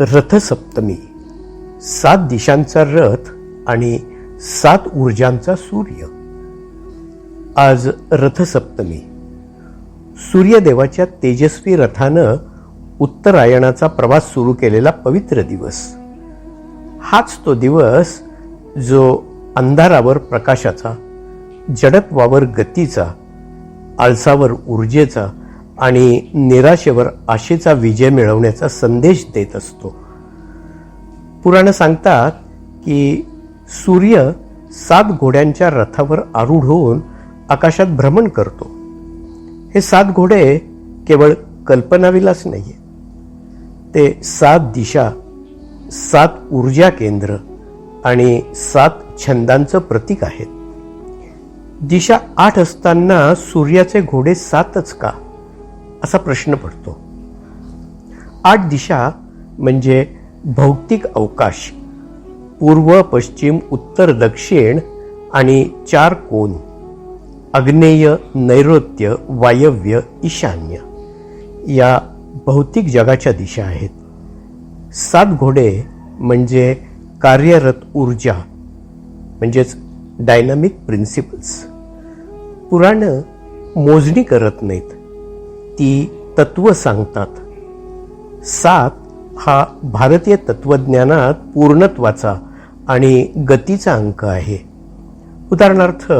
रथसप्तमी. सात दिशांचा रथ आणि सात ऊर्जांचा सूर्य. आज रथसप्तमी. सूर्यदेवाच्या तेजस्वी रथानं उत्तरायणाचा प्रवास सुरू केलेला पवित्र दिवस. हाच तो दिवस जो अंधारावर प्रकाशाचा जडत्वावर गतीचा आळसावर ऊर्जेचा आणि निराशेवर आशेचा विजय मिळवण्याचा संदेश देत असतो. पुराणं सांगतात की सूर्य सात घोड्यांच्या रथावर आरूढ होऊन आकाशात भ्रमण करतो. हे सात घोडे केवळ कल्पनाविलास नाही ते सात दिशा सात ऊर्जा केंद्र आणि सात छंदांचं प्रतीक आहेत. दिशा आठ असताना सूर्याचे घोडे सातच का? असा प्रश्न पडतो. आठ दिशा म्हणजे भौतिक अवकाश पूर्व पश्चिम उत्तर दक्षिण आणि चार कोण अग्नेय नैऋत्य वायव्य ईशान्य. या भौतिक जगाच्या दिशा आहेत. सात घोडे म्हणजे कार्यरत ऊर्जा म्हणजेच डायनामिक प्रिन्सिपल्स पुराणं मोजणी करत नाहीत. ती तत्व सांगतात. सात हा भारतीय तत्वज्ञानात पूर्णत्वाचा आणि गतीचा अंक आहे. उदाहरणार्थ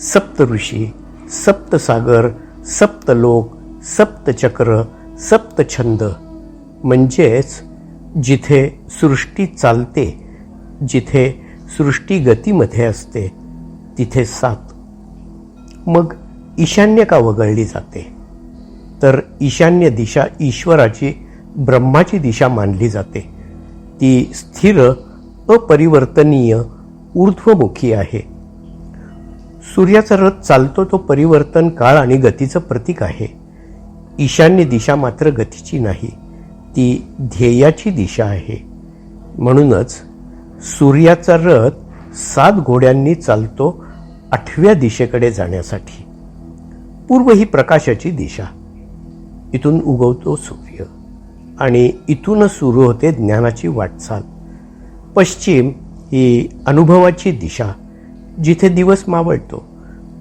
सप्तऋषी सप्तसागर सप्तलोक सप्तचक्र सप्तछंद म्हणजेच जिथे सृष्टी चालते जिथे सृष्टी गतीमध्ये असते तिथे सात. मग ईशान्य का वगळली जाते? तर ईशान्य दिशा ईश्वराची ब्रह्माची दिशा मानली जाते. ती स्थिर अपरिवर्तनीय ऊर्ध्वमुखी आहे. सूर्याचा रथ चालतो तो परिवर्तन काळ आणि गतीचं प्रतीक आहे. ईशान्य दिशा मात्र गतीची नाही ती ध्येयाची दिशा आहे. म्हणूनच सूर्याचा रथ सात घोड्यांनी चालतो आठव्या दिशेकडे जाण्यासाठी. पूर्व ही प्रकाशाची दिशा. इथून उगवतो सूर्य. आणि इथूनच सुरू होते ज्ञानाची वाटचाल. पश्चिम ही अनुभवाची दिशा जिथे दिवस मावळतो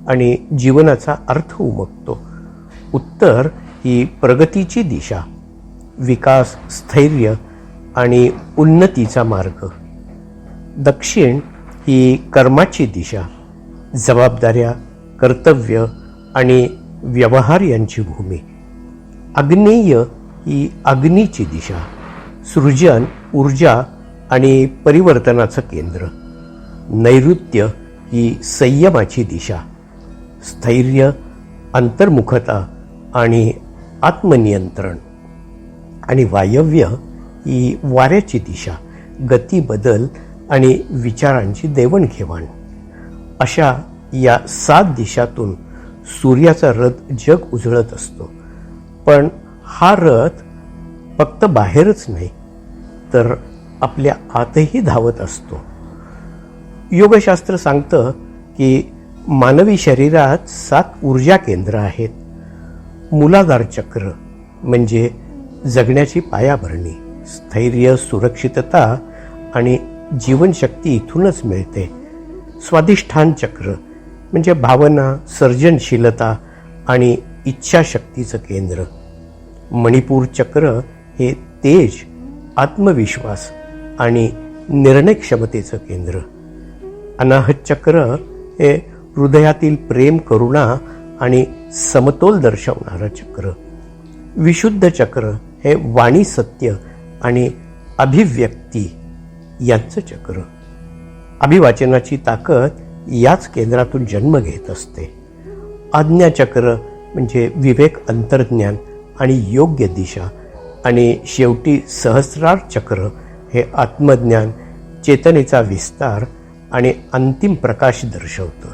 आणि जीवनाचा अर्थ उमगतो. उत्तर ही प्रगतीची दिशा विकास स्थैर्य आणि उन्नतीचा मार्ग. दक्षिण ही कर्माची दिशा जबाबदाऱ्या कर्तव्य आणि व्यवहार यांची भूमी. आग्नेय ही अग्नीची दिशा सृजन ऊर्जा आणि परिवर्तनाचं केंद्र. नैऋत्य ही संयमाची दिशा स्थैर्य अंतर्मुखता आणि आत्मनियंत्रण. आणि वायव्य ही वाऱ्याची दिशा गती बदल आणि विचारांची देवणघेवाण. अशा या सात दिशातून सूर्याचा रथ जग उजळत असतो. पण हा रथ फक्त बाहेरच नाही तर आपल्या आतही धावत असतो. योगशास्त्र सांगतं की मानवी शरीरात सात ऊर्जा केंद्र आहेत. मुलाधार चक्र म्हणजे जगण्याची पायाभरणी स्थैर्य सुरक्षितता आणि जीवनशक्ती इथूनच मिळते. स्वाधिष्ठान चक्र म्हणजे भावना सर्जनशीलता आणि इच्छाशक्तीचं केंद्र. मणिपूर चक्र हे तेज आत्मविश्वास आणि निर्णय क्षमतेचं केंद्र. अनाहत चक्र हे हृदयातील प्रेम करुणा आणि समतोल दर्शवणारं चक्र. विशुद्ध चक्र हे वाणी सत्य आणि अभिव्यक्ती यांचं चक्र. अभिवाचनाची ताकद याच केंद्रातून जन्म घेत असते. आज्ञाचक्र म्हणजे विवेक अंतर्ज्ञान आणि योग्य दिशा. आणि शेवटी सहस्रार चक्र हे आत्मज्ञान चेतनेचा विस्तार आणि अंतिम प्रकाश दर्शवतं.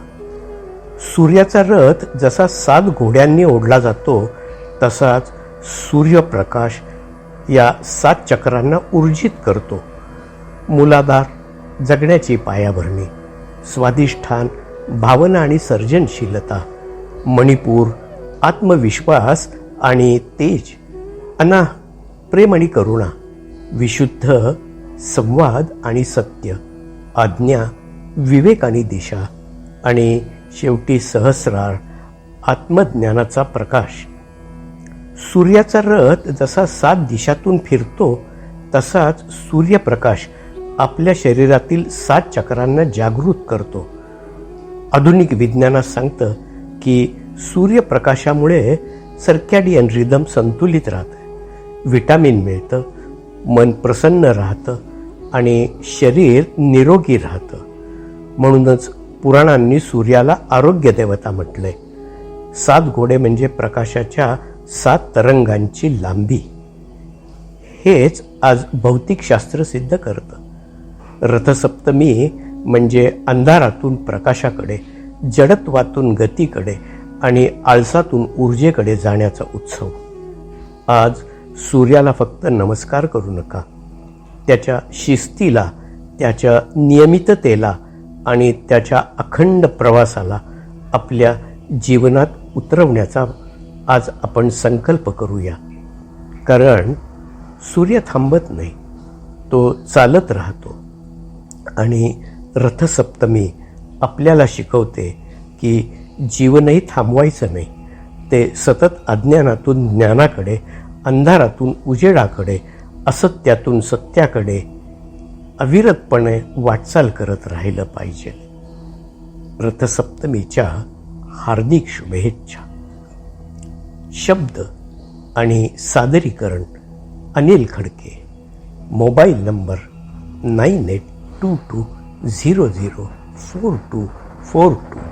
सूर्याचा रथ जसा सात घोड्यांनी ओढला जातो तसाच सूर्यप्रकाश या सात चक्रांना ऊर्जित करतो. मुलाधार जगण्याची पायाभरणी स्वाधिष्ठान भावना आणि सर्जनशीलता मणिपूर आत्मविश्वास आणि तेज. अना प्रेम आणि करुणा विशुद्ध संवाद आणि सत्य आज्ञा विवेक आणि दिशा आणि शेवटी सहस्रार आत्मज्ञानाचा प्रकाश. सूर्याचा रथ जसा सात दिशातून फिरतो तसाच सूर्यप्रकाश आपल्या शरीरातील सात चक्रांना जागृत करतो. आधुनिक विज्ञानात सांगतं की सूर्यप्रकाशामुळे सर्कॅडियन रिदम संतुलित राहतं विटामिन मिळतं मन प्रसन्न राहतं आणि शरीर निरोगी राहतं. म्हणूनच पुराणांनी सूर्याला आरोग्य देवता म्हटलंय. सात घोडे म्हणजे प्रकाशाच्या सात तरंगांची लांबी. हेच आज भौतिकशास्त्र सिद्ध करतं. रथसप्तमी म्हणजे अंधारातून प्रकाशाकडे जडत्वातून गतीकडे आणि आळसातून ऊर्जेकडे जाण्याचा उत्सव. आज सूर्याला फक्त नमस्कार करू नका. त्याच्या शिस्तीला त्याच्या नियमिततेला आणि त्याच्या अखंड प्रवासाला आपल्या जीवनात उतरवण्याचा आज आपण संकल्प करूया. कारण सूर्य थांबत नाही तो चालत राहतो. आणि रथसप्तमी आपल्याला शिकवते की जीवनही थांबवायचं नाही. ते सतत अज्ञानातून ज्ञानाकडे अंधारातून उजेडाकडे असत्यातून सत्याकडे अविरतपणे वाटचाल करत राहिलं पाहिजे. रथसप्तमीच्या हार्दिक शुभेच्छा. शब्द आणि सादरीकरण Anil Khadke. Mobile number nine eight two two zero zero four two four two.